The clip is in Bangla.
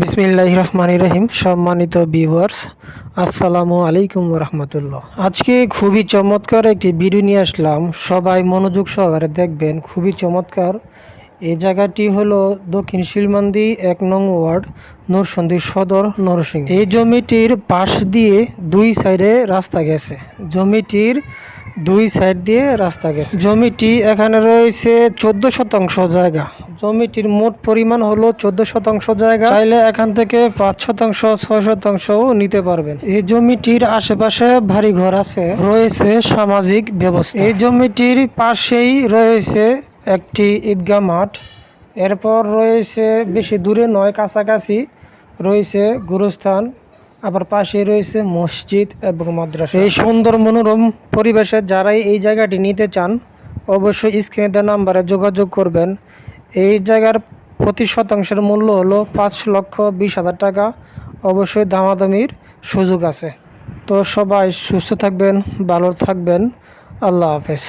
বিসমিল্লাহ রহমান রহিম, সম্মানিত ভিউয়ার্স আসসালামু আলাইকুম রহমতুল্লাহ। আজকে খুবই চমৎকার একটি ভিডিও নিয়ে আসলাম। সবাই মনোযোগ সহকারে দেখবেন, খুবই চমৎকার। এই জায়গাটি হলো দক্ষিণ শিলমান্দি এক নং ওয়ার্ড, নরসন্দী সদর, নরসিংহ। এই জমিটির পাশ দিয়ে দুই সাইডে রাস্তা গেছে। জমিটির দুই সাইড দিয়ে রাস্তা গেছে। জমিটি এখানে রয়েছে চোদ্দ শতাংশ জায়গা। জমিটির মোট পরিমাণ হলো চোদ্দ শতাংশ জায়গা। চাইলে এখান থেকে পাঁচ শতাংশ, ছয় শতাংশও নিতে পারবেন। এই জমিটির আশেপাশে ভারী ঘর আছে। রয়েছে সামাজিক ব্যবস্থা। এই জমিটির পাশেই রয়েছে একটি ঈদগাহ মাঠ। এরপর রয়েছে বেশি দূরে নয়, কাছাকাছি রয়েছে গুরুস্থান। আবার পাশে রয়েছে মসজিদ এবং মাদ্রাসা। এই সুন্দর মনোরম পরিবেশে যারাই এই জায়গাটি নিতে চান, অবশ্যই স্ক্রিনে দেওয়া নাম্বারে যোগাযোগ করবেন। এই জায়গার প্রতি শতাংশের মূল্য হলো পাঁচ লক্ষ বিশ হাজার টাকা। অবশ্যই দামাদামির সুযোগ আছে। তো সবাই সুস্থ থাকবেন, ভালো থাকবেন। আল্লাহ হাফেজ।